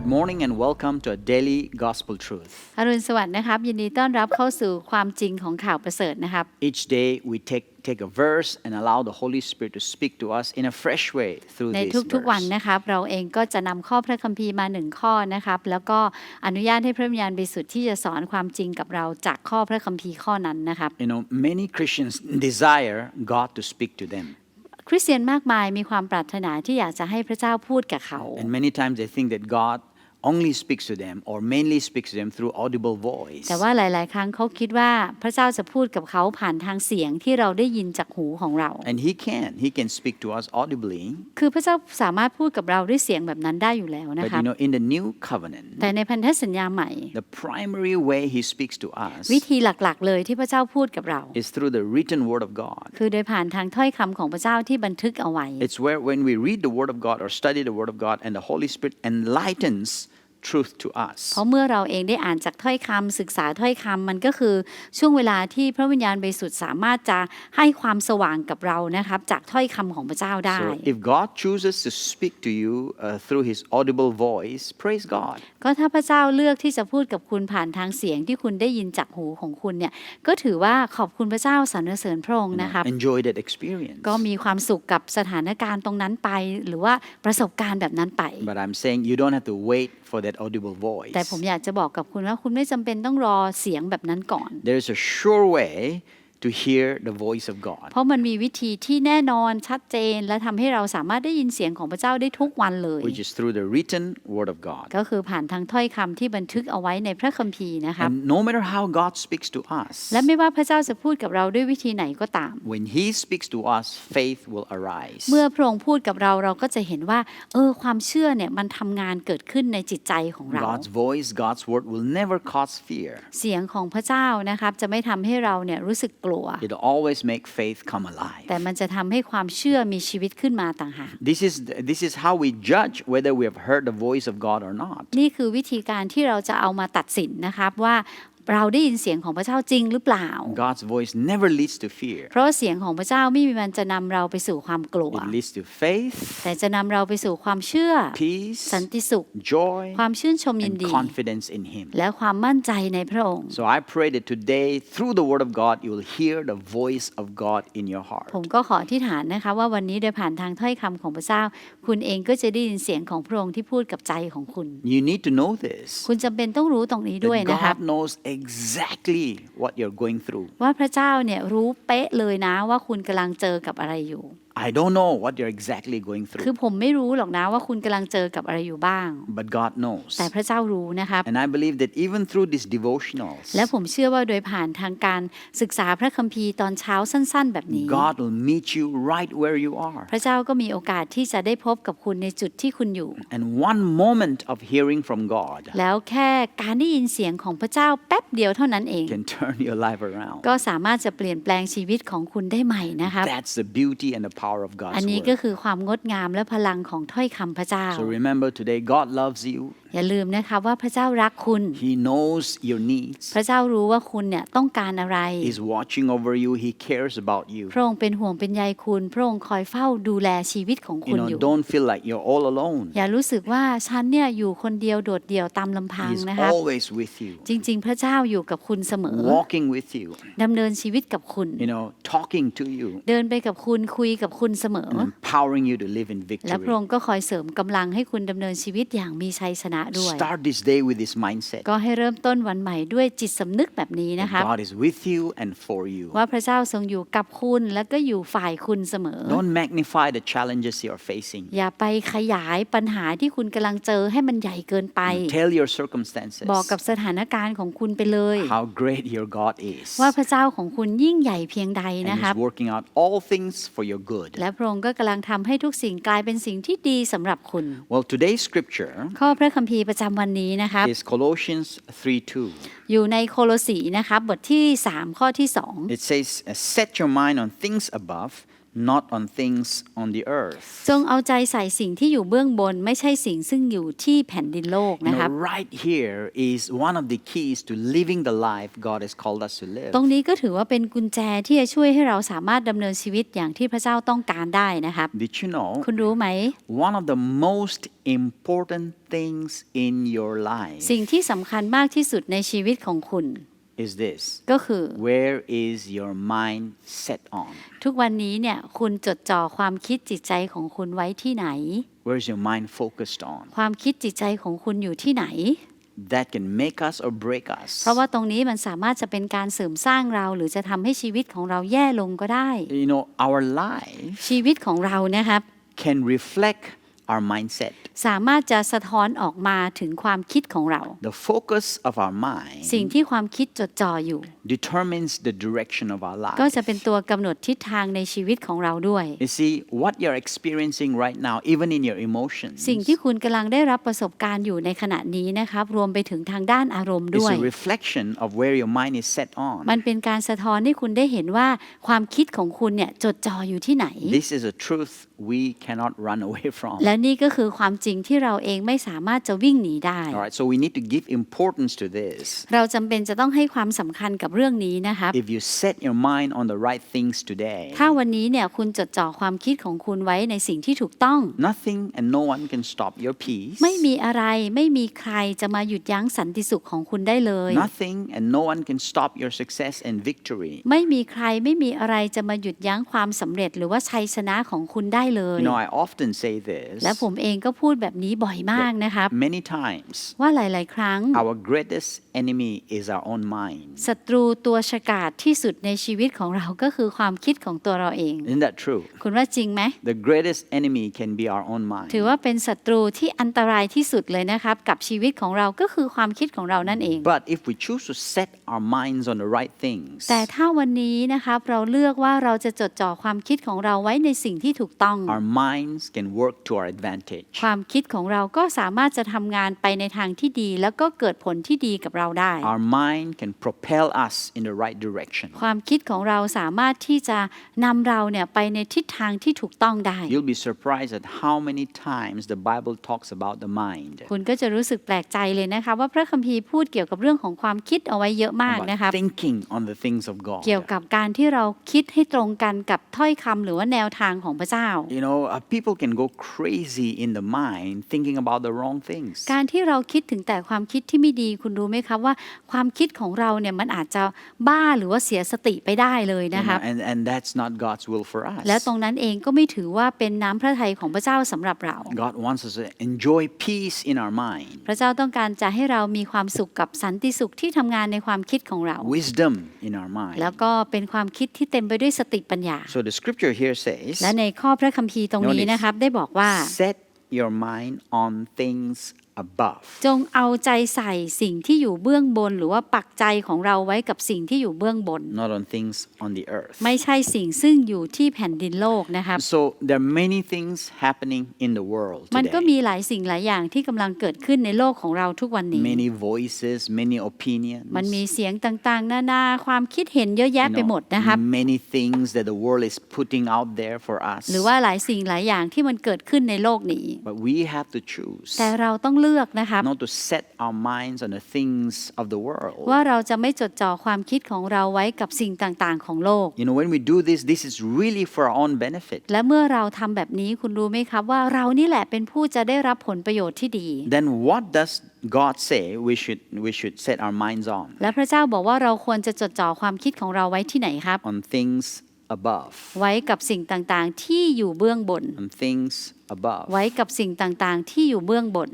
Good morning and welcome to a daily gospel truth. อรุณสวัสดิ์นะครับ ยินดีต้อนรับเข้าสู่ความจริงของข่าวประเสริฐนะครับ Each day we take, take a verse and allow the Holy Spirit to speak to us in a fresh way through ใน this ทุกๆวัน verse. นะครับ เราเองก็จะนำข้อพระคัมภีร์มาหนึ่งข้อนะครับ แล้วก็อนุญาตให้พระวิญญาณบริสุทธิ์ที่จะสอนความจริงกับเราจากข้อพระคัมภีร์ข้อนั้นนะครับ You know, many Christians desire God to speak to them. คริสเตียนมากมายมีความปรารถนาที่อยากจะให้พระเจ้าพูดกับเขา And many times they think that God only speaks to them or mainly speaks to them through audible voice. แต่ว่าหลาย ๆ ครั้งเขาคิดว่าพระเจ้าจะพูดกับเขาผ่านทางเสียงที่เราได้ยินจากหูของเรา And He can. He can speak to us audibly. คือพระเจ้าสามารถพูดกับเราด้วยเสียงแบบนั้นได้อยู่แล้วนะ But ครับ you know, in the new covenant, แต่ในพันธสัญญาใหม่ the primary way He speaks to us วิธีหลัก ๆ เลยที่พระเจ้าพูดกับเรา is through the written word of God. คือโดยผ่านทางถ้อยคำของพระเจ้าที่บันทึกเอาไว้ It's where when we read the Word of God or study the Word of God and the Holy Spirit enlightens truth to us. เพราะเมื่อเราเองได้อ่านจากถ้อยคำศึกษาถ้อยคำมันก็คือช่วงเวลาที่พระวิญญาณบริสุทธิ์สามารถจะให้ความสว่างกับเรานะครับจากถ้อยคำของพระเจ้าได้ So if God chooses to speak to you uh, through His audible voice, praise God. ก็ถ้าพระเจ้าเลือกที่จะพูดกับคุณผ่านทางเสียงที่คุณได้ยินจากหูของคุณเนี่ยก็ถือว่าขอบคุณพระเจ้าสรรเสริญพระองค์ You know, นะครับ enjoy that experience. ก็มีความสุขกับสถานการณ์ตรงนั้นไป หรือว่าประสบการณ์แบบนั้นไป But I'm saying you don't have to wait for that audible voice. แต่ผมอยากจะบอกกับคุณว่าคุณไม่จำเป็นต้องรอเสียงแบบนั้นก่อน There is a sure way to hear the voice of God. เพราะมันมีวิธีที่แน่นอนชัดเจน และทำให้เราสามารถได้ยินเสียงของพระเจ้าได้ทุกวันเลย Which is through the written word of God. ก็คือผ่านทางถ้อยคำที่บันทึกเอาไว้ในพระคัมภีร์นะครับ And no matter how God speaks to us, และไม่ว่าพระเจ้าจะพูดกับเราด้วยวิธีไหนก็ตาม when He speaks to us, faith will arise. เมื่อพระองค์พูดกับเราเราก็จะเห็นว่าเออความเชื่อเนี่ยมันทำงานเกิดขึ้นในจิตใจของเรา God's voice, God's word will never cause fear. เสียงของพระเจ้านะครับจะไม่ทำให้เราเนี่ยรู้สึกกIt'll always make faith come alive. แต่มันจะทำให้ความเชื่อมีชีวิตขึ้นมาต่างหาก This is, this is how we judge whether we have heard the voice of God or not. นี่คือวิธีการที่เราจะเอามาตัดสินนะครับว่า เราได้ยินเสียงของพระเจ้าจริงหรือเปล่า God's voice never leads to fear. เพราะว่าเสียงของพระเจ้าไม่มีมันจะนำเราไปสู่ความกลัว It leads to faith, แต่จะนำเราไปสู่ความเชื่อ peace, สันติสุข joy, ความชื่นชมยิน and ดี confidence in Him. และความมั่นใจในพระองค์ So I pray that today, through the Word of God, you will hear the voice of God in your heart. ผมก็ขอที่ฐานนะคะว่าวันนี้โดยผ่านทางถ้อยคำของพระเจ้า คุณเองก็จะได้ยินเสียงของพระองค์ที่พูดกับใจของคุณ You need to know this. คุณจำเป็นต้องรู้ตรงนี้ด้วย That นะครับ God knows exactly what you're going through. ว่าพระเจ้าเนี่ยรู้เป๊ะเลยนะว่าคุณกำลังเจอกับอะไรอยู่ I don't know what you're exactly going คือ through, ผมไม่รู้หรอกนะว่าคุณกำลังเจอกับอะไรอยู่บ้าง but God knows. แต่พระเจ้ารู้นะครับ And I believe that even through these devotionals, และผมเชื่อว่าโดยผ่านทางการศึกษาพระคัมภีร์ตอนเช้าสั้น ๆ แบบนี้ God will meet you right where you are. พระเจ้าก็มีโอกาสที่จะได้พบกับคุณในจุดที่คุณอยู่ And one moment of hearing from God แล้วแค่การได้ยินเสียงของพระเจ้าแป๊บเดียวเท่านั้นเอง can turn your life around. ก็สามารถจะเปลี่ยนแปลงชีวิตของคุณได้ใหม่นะครับ That's the beauty and the power of อัน God's นี้ก็ word. คือความงดงามและพลังของถ้อยคำพระเจ้า So remember today, God loves you. อย่าลืมนะคะว่าพระเจ้ารักคุณ He knows your needs. พระเจ้ารู้ว่าคุณเนี่ยต้องการอะไร He's watching over you. He cares about you. พระองค์เป็นห่วงเป็นใยคุณ พระองค์คอยเฝ้าดูแลชีวิตของคุ You ณ know, อยู่ don't feel like you're all alone. อย่ารู้สึกว่าฉันเนี่ยอยู่คนเดียวโดดเดี่ยวตามลำพัง He's นะคะ always with you, จริง ๆ พระเจ้าอยู่กับคุณเสมอ walking with you, ดำเนินชีวิตกับคุณ you know, talking to you, เดินไปกับคุณคุยกับคุณเสมอ and empowering you to live in และพระ victory. องค์ก็คอยเสริมกำลังให้คุณดำเนินชีวิตอย่างมีชัยชนะด้วย Start this day with this mindset. ก็ให้เริ่มต้นวันใหม่ด้วยจิตสำนึกแบบนี้นะคะ that God is with you and for you. ว่าพระเจ้าทรงอยู่กับคุณและก็อยู่ฝ่ายคุณเสมอ Don't magnify the challenges you're facing. อย่าไปขยายปัญหาที่คุณกำลังเจอให้มันใหญ่เกินไป Tell your circumstances บอกกับสถานการณ์ของคุณไปเลย how great your God is. ว่าพระเจ้าของคุณยิ่งใหญ่เพียงใด And นะครับ He's working out all things for your good. และพระองค์ก็กำลังทำให้ทุกสิ่งกลายเป็นสิ่งที่ดีสำหรับคุณ Well, today's scripture ข้อพระคัมภีร์ประจำวันนี้นะครับ is Colossians 3 2. อยู่ในโคโลสีนะครับบทที่ 3 ข้อที่ It says, "Uh, Set your mind on things above, not on things on the earth. จงเอาใจใส่สิ่งที่อยู่เบื้องบน ไม่ใช่สิ่งซึ่งอยู่ที่แผ่นดินโลก You นะครับ know, right here is one of the keys to living the life God has called us to live. ตรงนี้ก็ถือว่าเป็นกุญแจที่จะช่วยให้เราสามารถดำเนินชีวิตอย่างที่พระเจ้าต้องการได้นะครับ Did you know คุณรู้ไหม one of the most important things in your life สิ่งที่สำคัญมากที่สุดในชีวิตของคุณ is this ก็คือ where is your mind set on? ทุกวันนี้เนี่ยคุณจดจ่อความคิดจิตใจของคุณไว้ที่ไหน Where is your mind focused on? ความคิดจิตใจของคุณอยู่ที่ไหน That can make us or break us. เพราะว่าตรงนี้มันสามารถจะเป็นการเสริมสร้างเรา หรือจะทำให้ชีวิตของเราแย่ลงก็ได้ You know, our life ชีวิตของเรานะครับ can reflect our mindset. สามารถจะสะท้อนออกมาถึงความคิดของเรา The focus of our mind สิ่งที่ความคิดจดจ่ออยู่ determines the direction of our ก็ life. จะเป็นตัวกำหนดทิศทางในชีวิตของเราด้วย You see, what you're experiencing right now, even in your emotions, สิ่งที่คุณกำลังได้รับประสบการณ์อยู่ในขณะนี้นะครับ รวมไปถึงทางด้านอารมณ์ is ด้วย a reflection of where your mind is set on. มันเป็นการสะท้อนให้คุณได้เห็นว่าความคิดของคุณเนี่ยจดจ่ออยู่ที่ไหน This is a truth we cannot run away from. และนี่ก็คือความจริงที่เราเองไม่สามารถจะวิ่งหนีได้ All right, so we need to give importance to this. เราจำเป็นจะต้องให้ความสำคัญกับเรื่องนี้นะครับ If you set your mind on the right things today, ถ้าวันนี้เนี่ยคุณจดจ่อความคิดของคุณไว้ในสิ่งที่ถูกต้อง nothing and no one can stop your peace. ไม่มีอะไรไม่มีใครจะมาหยุดยั้งสันติสุขของคุณได้เลย Nothing and no one can stop your success and victory. ไม่มีใครไม่มีอะไรจะมาหยุดยั้งความสำเร็จหรือว่าชัยชนะของคุณได้เลย You know, I often say this และผมเองก็พูดแบบนี้บ่อยมากนะครับ many times. ว่าหลาย ๆ ครั้ง Our greatest enemy is our own mind. ศัตรูตัวฉกาจที่สุดในชีวิตของเราก็คือความคิดของตัวเราเอง Isn't that true? คุณว่าจริงไหม The greatest enemy can be our own mind. ถือว่าเป็นศัตรูที่อันตรายที่สุดเลยนะครับ กับชีวิตของเราก็คือความคิดของเรานั่นเอง But if we choose to set our minds on the right things, แต่ถ้าวันนี้นะครับเราเลือกว่าเราจะจดจ่อความคิดของเราไว้ในสิ่งที่ถูกต้อง our minds can work to our advantage. ความคิดของเราก็สามารถจะทำงานไปในทางที่ดี แล้วก็เกิดผลที่ดีกับเราได้ Our mind can propel us in the right direction. ความคิดของเราสามารถที่จะนำเราเนี่ยไปในทิศทางที่ถูกต้องได้ You'll be surprised at how many times the Bible talks about the mind. คุณก็จะรู้สึกแปลกใจเลยนะคะว่าพระคัมภีร์พูดเกี่ยวกับเรื่องของความคิดเอาไว้เยอะมาก About นะครับ thinking on the things of God. เกี่ยวกับการที่เราคิดให้ตรงกันกับถ้อยคำหรือว่าแนวทางของพระเจ้า You know, uh, people can go crazy in the mind thinking about the wrong things. การที่เราคิดถึงแต่ความคิดที่ไม่ดีคุณรู้ไหมครับว่าความคิดของเราเนี่ยมันอาจจะบ้าหรือว่าเสียสติไปได้เลย You นะครับ know, and, and that's not God's will for us. และตรงนั้นเองก็ไม่ถือว่าเป็นน้ำพระทัยของพระเจ้าสำหรับเรา God wants us to enjoy peace in our mind, พระเจ้าต้องการจะให้เรามีความสุขกับสันติสุขที่ทำงานในความคิดของเรา wisdom in our mind. แล้วก็เป็นความคิดที่เต็มไปด้วยสติปัญญา So the scripture here says, และในข้อพระคัมภีร์ตรงนี้ Notice นะครับได้บอกว่า set your mind on things above. จงเอาใจใส่สิ่งที่อยู่เบื้องบน หรือว่าปักใจของเราไว้กับสิ่งที่อยู่เบื้องบน not on things on the earth. ไม่ใช่สิ่งซึ่งอยู่ที่แผ่นดินโลกนะครับ So there are many things happening in the world มันก็ today. มีหลายสิ่งหลายอย่างที่กำลังเกิดขึ้นในโลกของเราทุกวันนี้ Many voices, many opinions. มันมีเสียงต่างๆ นานาความคิดเห็นเยอะแยะ you ไป know, หมดนะครับ many things that the world is putting out there for us. หรือว่าหลายสิ่งหลายอย่างที่มันเกิดขึ้นในโลกนี้ But we have to choose แต่เราต้องเลือกนะครับ not to set our minds on the things of the world. ว่าเราจะไม่จดจ่อความคิดของเราไว้กับสิ่งต่างๆ ของโลก You know, when we do this, this is really for our own benefit. และเมื่อเราทำแบบนี้คุณรู้ไหมครับว่าเรานี่แหละเป็นผู้จะได้รับผลประโยชน์ที่ดี Then what does God say we should we should set our minds on? และพระเจ้าบอกว่าเราควรจะจดจ่อความคิดของเราไว้ที่ไหนครับ On things above. ไว้กับสิ่งต่างๆ ที่อยู่เบื้องบน On things above. ไว้กับสิ่งต่างๆ ที่อยู่เบื้องบน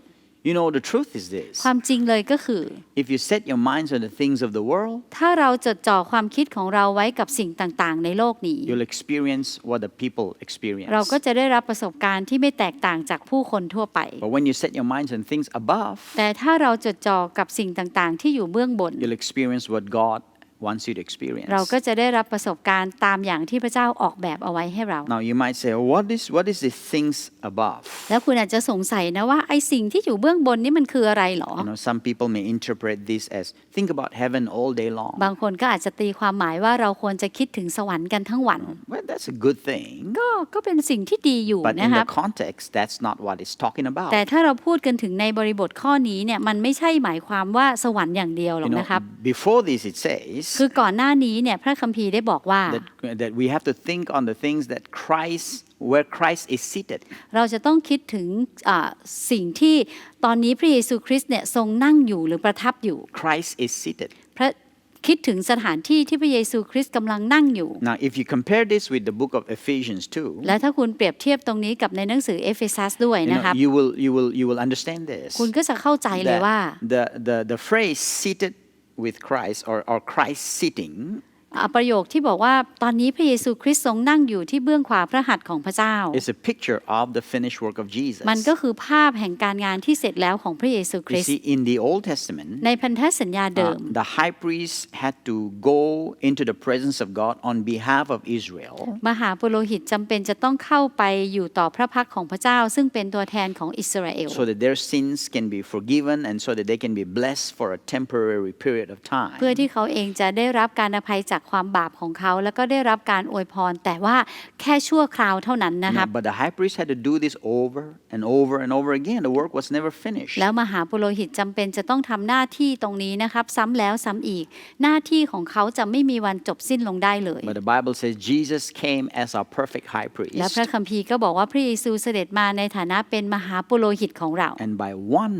You know, the truth is this. ความจริงเลยก็คือ If you set your minds on the things of the world, ถ้าเราจดจ่อความคิดของเราไว้กับสิ่งต่างๆ ในโลกนี้ you'll experience what the people experience. เราก็จะได้รับประสบการณ์ที่ไม่แตกต่างจากผู้คนทั่วไป But when you set your minds on things above, แต่ถ้าเราจดจ่อกับสิ่งต่างๆ ที่อยู่เบื้องบน you'll experience what God wants you to experience. เราก็จะได้รับประสบการณ์ตามอย่างที่พระเจ้าออกแบบเอาไว้ให้เรา Now you might say, what is what is the things above? แล้วคุณอาจจะสงสัยนะว่าไอ้สิ่งที่อยู่เบื้องบนนี่มันคืออะไรหรอ You know, some people may interpret this as think about heaven all day long. บางคนก็อาจจะตีความหมายว่าเราควรจะคิดถึงสวรรค์กันทั้งวัน Well, that's a good thing. ก็ก็เป็นสิ่งที่ดีอยู่ But นะ in ครั the บ context, that's not what it's talking about. แต่ถ้าเราพูดกันถึงในบริบทข้อนี้เนี่ยมันไม่ใช่หมายความว่าสวรรค์อย่างเดียวหรอ You ก know, นะครับ before this, it says คือก่อนหน้านี้เนี่ยพระคัมภีร์ได้บอกว่า that, that we have to think on the things that Christ, where Christ is seated. เราจะต้องคิดถึงอ่าสิ่งที่ตอนนี้พระเยซูคริสต์เนี่ยทรงนั่งอยู่หรือประทับอยู่ Christ is seated. พระคิดถึงสถานที่ที่พระเยซูคริสต์กำลังนั่งอยู่ Now, if you compare this with the book of Ephesians 2, และถ้าคุณเปรียบเทียบตรงนี้กับในหนังสือเอเฟซัสด้วย you, นะครับ know, you will you will you will understand this. คุณก็จะเข้าใจเลยว่า That the, the the phrase seated with Christ or, or Christ sitting ประโยคที่บอกว่าตอนนี้พระเยซูคริสต์ทรงนั่งอยู่ที่เบื้องขวาพระหัตถ์ของพระเจ้า is a picture of the finished work of Jesus. มันก็คือภาพแห่งการงานที่เสร็จแล้วของพระเยซูค You ริสต์ see, in the Old Testament, ในพันธสัญญาเดิ uh, ม the high priest had to go into the presence of God on behalf of Israel มหาปุโรหิตจำเป็นจะต้องเข้าไปอยู่ต่อพระพักตร์ของพระเจ้า ซึ่งเป็นตัวแทนของอิสราเอล so that their sins can be forgiven and so that they can be blessed for a temporary period of time. เพื่อที่เขาเองจะได้รับการอภัยจากความบาปของเขา แล้วก็ได้รับการอวยพร แต่ว่าแค่ชั่วคราวเท่านั้นนะ You ค know, รับ but the high priest had to do this over and over and over again. The work was never finished. แล้วมหาปุโรหิตจำเป็นจะต้องทำหน้าที่ตรงนี้นะครับซ้ำแล้วซ้ำอีก หน้าที่ของเขาจะไม่มีวันจบสิ้นลงได้เลย But the Bible says Jesus came as our perfect high และ priest. พระคัมภีร์ก็บอกว่าพระเยซูเสด็จมาในฐานะเป็นมหาปุโรหิตของเรา And by one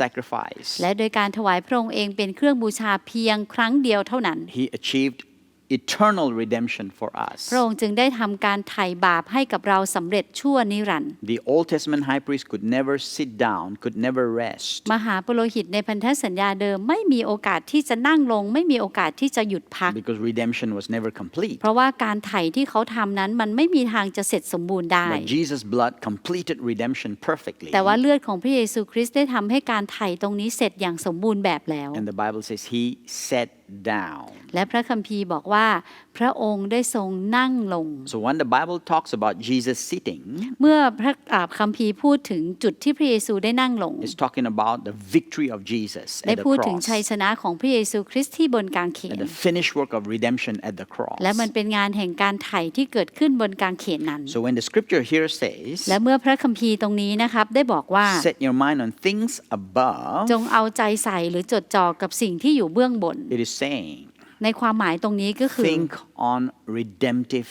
sacrifice, และโดยการถวายพระองค์เองเป็นเครื่องบูชาเพียงครั้งเดียวเท่านั้น he achieved eternal redemption for us. พระองค์จึงได้ทำการไถ่บาปให้กับเราสำเร็จชั่วนิรันดร์ The Old Testament high priest could never sit down, could never rest. มหาปุโรหิตในพันธสัญญาเดิมไม่มีโอกาสที่จะนั่งลง ไม่มีโอกาสที่จะหยุดพัก because redemption was never complete. เพราะว่าการไถ่ที่เขาทำนั้นมันไม่มีทางจะเสร็จสมบูรณ์ได้ But Jesus' blood completed redemption perfectly. แต่ว่าเลือดของพระเยซูคริสต์ได้ทำให้การไถ่ตรงนี้เสร็จอย่างสมบูรณ์แบบแล้ว And the Bible says he sat down. และพระคัมภีร์บอกว่า พระองค์ได้ทรงนั่งลง So when the Bible talks about Jesus sitting, เมื่อพระอ่าคัมภีร์พูดถึงจุดที่พระเยซูได้นั่งลง it's talking about the victory of Jesus ได้ at the พูดถึง cross. ชัยชนะของพระเยซูคริสต์ที่บนกางเข And น the finished work of redemption at the cross. และมันเป็นงานแห่งการไถ่ที่เกิดขึ้นบนกางเขนนั้น So when the scripture here says, และเมื่อพระคัมภีร์ตรงนี้นะครับได้บอกว่า set your mind on things above, จงเอาใจใส่หรือจดจ่อกับสิ่งที่อยู่เบื้องบน it is saying, ในความหมายตรงนี้ก็คือ think on redemptive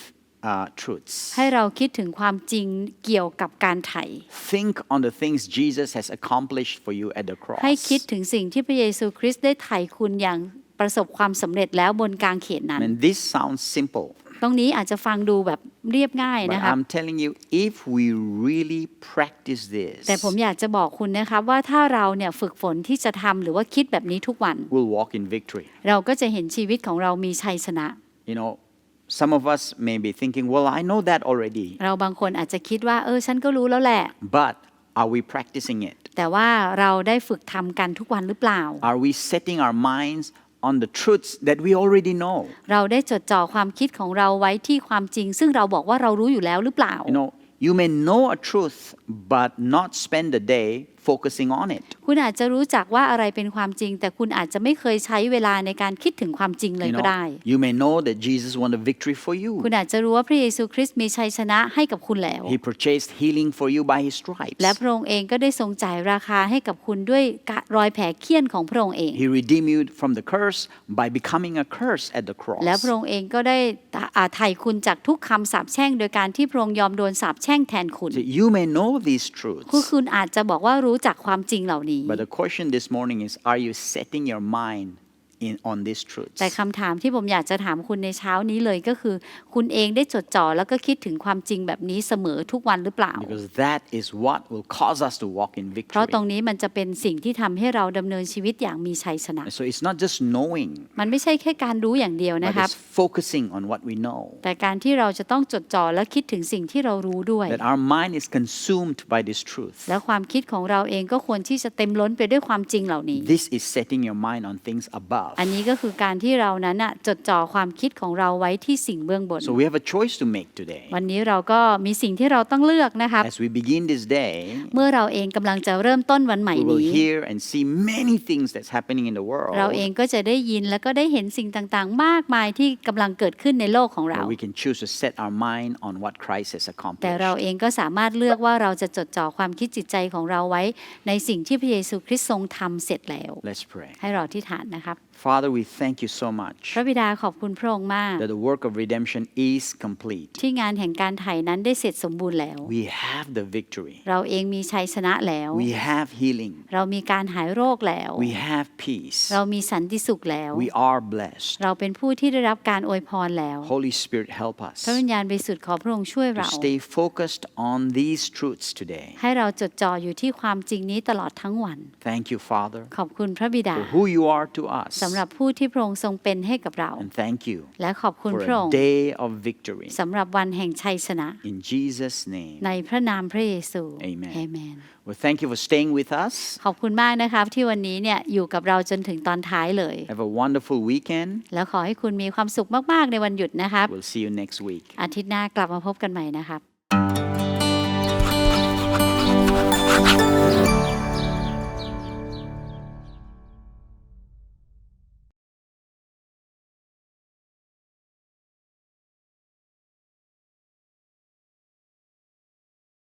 uh, truths. ให้เราคิดถึงความจริงเกี่ยวกับการไถ่ Think on the things Jesus has accomplished for you at the cross. ให้คิดถึงสิ่งที่พระเยซูคริสต์ได้ไถ่คุณอย่างประสบความสำเร็จแล้วบนกางเขนนั้น And this sounds simple, ตรงนี้อาจจะฟังดูแบบ เรียบง่าย but นะครับ I'm telling you, if we really practice this, แต่ผมอยากจะบอกคุณนะครับว่าถ้าเราเนี่ยฝึกฝนที่จะทำหรือว่าคิดแบบนี้ทุกวัน we'll walk in victory. เราก็จะเห็นชีวิตของเรามีชัยชนะ You know, some of us may be thinking, well, I know that already, เราบางคนอาจจะคิดว่า เออฉันก็รู้แล้วแหละ but are we practicing it? แต่ว่าเราได้ฝึกทำกันทุกวันหรือเปล่า Are we setting our minds on the truths that we already know? เราได้จดจ่อความคิดของเราไว้ที่ความจริง ซึ่งเราบอกว่าเรารู้อยู่แล้วหรือเปล่า You know, you may know a truth, but not spend the day focusing on it. คุณอาจจะรู้จักว่าอะไรเป็นความจริง แต่คุณอาจจะไม่เคยใช้เวลาในการคิดถึงความจริงเลย You ก็ know, ได้ you may know that Jesus won a victory for you. คุณอาจจะรู้ว่าพระเยซูคริสต์มีชัยชนะให้กับคุณแล้ว He purchased healing for you by his stripes. และพระองค์เองก็ได้ทรงจ่ายราคาให้กับคุณด้วยรอยแผลเคี้ยนของพระองค์เอง He redeemed you from the curse by becoming a curse at the cross. และพระองค์เองก็ได้อ่าไถ่คุณจากทุกคำสาปแช่ง โดยการที่พระองค์ยอมโดนสาปแช่งแทนคุณ So you may know these คือ truths, คุณอาจจะบอกว่ารู้ จักความจริงเหล่านี้ but the question this morning is are you setting your mind in, on these truths? แต่คำถามที่ผมอยากจะถามคุณในเช้านี้เลยก็คือ คุณเองได้จดจ่อแล้วก็คิดถึงความจริงแบบนี้เสมอทุกวันหรือเปล่า Because that is what will cause us to walk in เพราะ victory. ตรงนี้มันจะเป็นสิ่งที่ทำให้เราดำเนินชีวิตอย่างมีชัยชนะ So it's not just knowing, มันไม่ใช่แค่การรู้อย่างเดียว but นะครับ it's focusing on what we know. แต่การที่เราจะต้องจดจ่อและคิดถึงสิ่งที่เรารู้ด้วย That our mind is consumed by this truth. และความคิดของเราเองก็ควรที่จะเต็มล้นไปด้วยความจริงเหล่านี้ This is setting your mind on things above. อันนี้ก็คือการที่เรานั้นน่ะจดจ่อความคิดของเราไว้ที่สิ่งเบื้องบน So we have a choice to make today. วันนี้เราก็มีสิ่งที่เราต้องเลือกนะครับ As we begin this day, เมื่อเราเองกำลังจะเริ่มต้นวันใหม่ we will นี้ hear and see many things that's happening in the world. เราเองก็จะได้ยินแล้วก็ได้เห็นสิ่งต่างๆ มากมายที่กำลังเกิดขึ้นในโลกของเรา But we can choose to set our mind on what Christ has แต่เรา accomplished. เองก็สามารถเลือกว่าเราจะจดจ่อความคิดจิตใจของเราไว้ในสิ่งที่พระเยซูคริสต์ทรงทำเสร็จแล้ว Let's pray. ให้เราที่ฐานนะครับ Father, we thank you so much พระบิดาขอบคุณพระองค์มาก that the work of redemption is complete. ที่งานแห่งการไถ่นั้นได้เสร็จสมบูรณ์แล้ว We have the victory. เราเองมีชัยชนะแล้ว We have healing. เรามีการหายโรคแล้ว We have peace. เรามีสันติสุขแล้ว We are blessed. เราเป็นผู้ที่ได้รับการอวยพรแล้ว Holy Spirit, help us พระวิญญาณบริสุทธิ์ขอพระองค์ช่วย to เรา stay focused on these truths today. ให้เราจดจ่ออยู่ที่ความจริงนี้ตลอดทั้งวัน Thank you, Father, ขอบคุณพระบิดา for who you are to us. สำหรับผู้ที่พระองค์ทรงเป็นให้กับเรา And thank you และขอบคุณ for พระอง a ค์ day of victory. สำหรับวันแห่งชัยชนะ In Jesus' name. ในพระนามพระเยซู Amen เอเมน Well, thank you for staying with us. ขอบคุณมากนะครับที่วันนี้เนี่ยอยู่กับเราจนถึงตอนท้ายเลย Have a wonderful weekend. แล้วขอให้คุณมีความสุขมาก ๆ ในวันหยุดนะครับ We'll see you next week. อาทิตย์หน้ากลับมาพบกันใหม่นะครับ